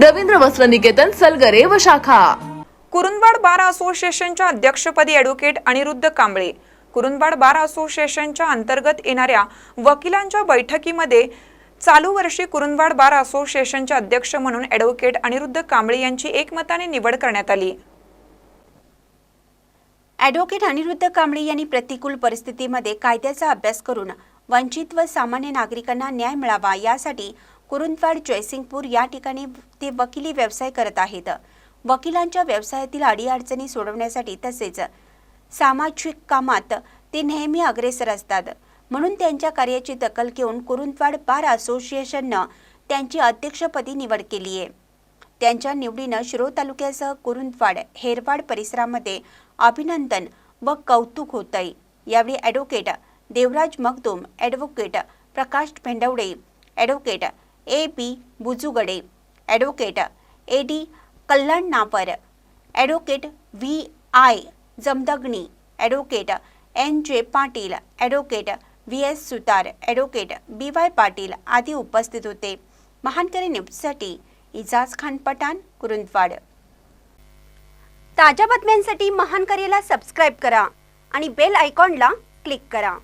रवींद्र वस्त्र निकेतन सलगरे व शाखा. कुरुंदवाड बार असोसिएशनच्या अध्यक्षपदी ॲडव्होकेट अनिरुद्ध कांबळे. कुरुंदवाड बार असोसिएशनच्या अंतर्गत येणाऱ्या वकिलांच्या बैठकीमध्ये चालू वर्षी कुरुंदवाड बार असोसिएशनचे अध्यक्ष म्हणून ॲडव्होकेट अनिरुद्ध कांबळे यांची एकमताने निवड करण्यात आली. ॲडव्होकेट अनिरुद्ध कांबळे यांनी प्रतिकूल परिस्थितीमध्ये कायद्याचा अभ्यास करून वंचित व सामान्य नागरिकांना न्याय मिळावा यासाठी कुरुंदवाड जयसिंगपूर या ठिकाणी ते वकिली व्यवसाय करत आहेत. वकिलांच्या व्यवसायातील अडीअडचणी सोडवण्यासाठी तसेच सामाजिक कामात ते नेहमी अग्रेसर असतात. म्हणून त्यांच्या कार्याची दखल घेऊन कुरुंदवाड बार असोसिएशननं त्यांची अध्यक्षपदी निवड केली आहे. त्यांच्या निवडीनं शिरोळ तालुक्यासह कुरुंदवाड हेरवाड परिसरामध्ये अभिनंदन व कौतुक होत आहे यावेळी advocate Devraj Magdum advocate Prakash Bhendwade advocate A B Bujugade advocate A D Kalyan Napar advocate V I Jamadagni advocate N J Patil advocate V S Sutar advocate B Y Patil आदी उपस्थित होते महानकरी न्यूजसाठी इजाज खान पठाण कुरुंदवाड ताज्या बातम्यांसाठी महानकरीला subscribe करा आणि bell आयकॉनला click करा